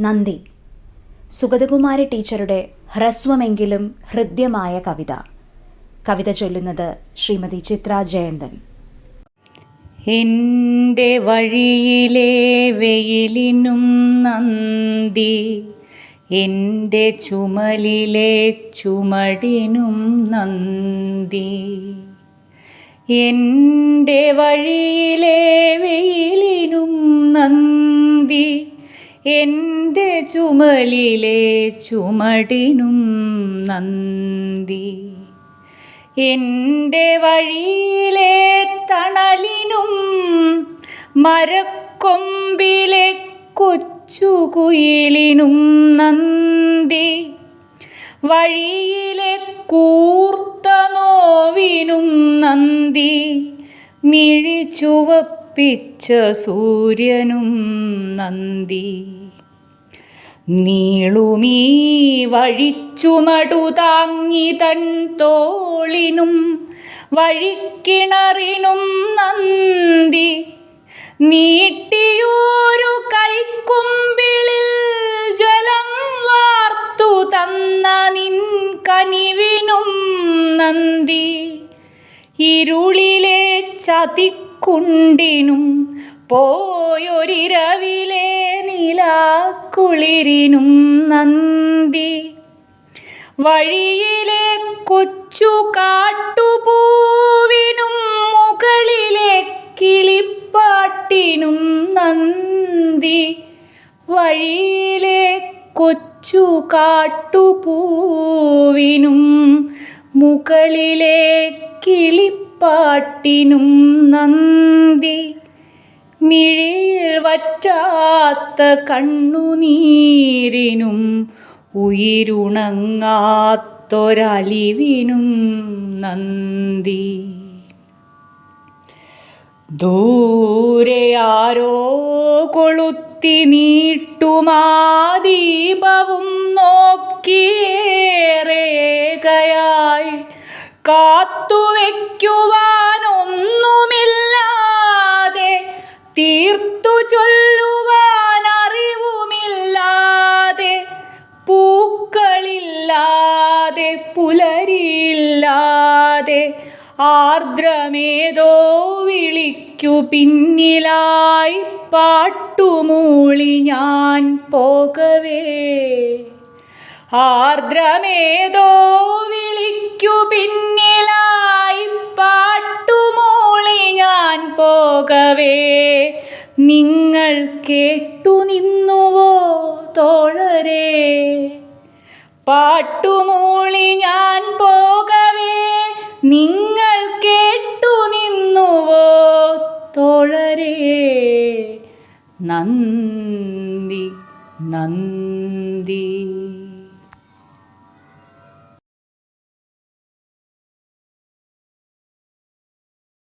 നന്ദി. സുഗതകുമാരി ടീച്ചറുടെ ഹ്രസ്വമെങ്കിലും ഹൃദ്യമായ കവിത. കവിത ചൊല്ലുന്നത് ശ്രീമതി ചിത്ര ജയന്തൻ. എന്റെ വഴിയിലെ വെയിലിനും നന്ദി. എന്റെ ചുമലിലെ ചുമടിനും നന്ദി. എന്റെ വഴിയിലെ എന്റെ ചുമലിലെ ചുമടിനും നന്ദി. എന്റെ വഴിയിലെ തണലിനും മരക്കൊമ്പിലെ കൊച്ചുകുയിലിനും നന്ദി. വഴിയിലെ കൂർത്ത നോവിനും നന്ദി. മിഴി ചുവപ്പിച്ച സൂര്യനും നന്ദി. നീളുമീ വഴിച്ചുമടു താങ്ങി തൻ തോളിനും വഴിക്കിണറിനും നന്ദി. നീട്ടിയോരു കൈക്കുമ്പിളിൽ ജലം വാർത്തു തന്ന നിൻ കനിവിനും നന്ദി. ഇരുളിലെ ചതിക്കുണ്ടിനും പോയൊരിരവിലെ നിലാക്കുളിരിനും നന്ദി. വഴിയിലെ കൊച്ചു കാട്ടുപൂവിനും മുകളിലെ കിളിപ്പാട്ടിനും നന്ദി. വഴിയിലെ കൊച്ചു കാട്ടുപൂവിനും മുകളിലെ കിളിപ്പാട്ടിനും നന്ദി. മിഴിയിൽ വറ്റാത്ത കണ്ണുനീരിനും ഉയിരുണങ്ങാത്തൊരലിവിനും നന്ദി. ദൂരെ ആരോ കൊളുത്തി നീട്ടുമാദീപവും നോക്കിയേറേകയായി കാത്തുവെക്കുവാനൊന്നുമില്ലാതെ തീർത്തു ചൊല്ലുവാനറിവുമില്ലാതെ പൂക്കളില്ലാതെ പുലരിയില്ലാതെ ആർദ്രമേതോ വിളിക്കു പിന്നിലായി പാട്ടുമൂളി ഞാൻ പോകവേ. ആർദ്രമേതോ വിളിക്കു പിന്നിലായി പാട്ടുമൂളി ഞാൻ പോകവേ. നിങ്ങൾ കേട്ടു നിന്നുവോ തോഴരേ. പാട്ടുമൂളി ഞാൻ നന്ദി നന്ദി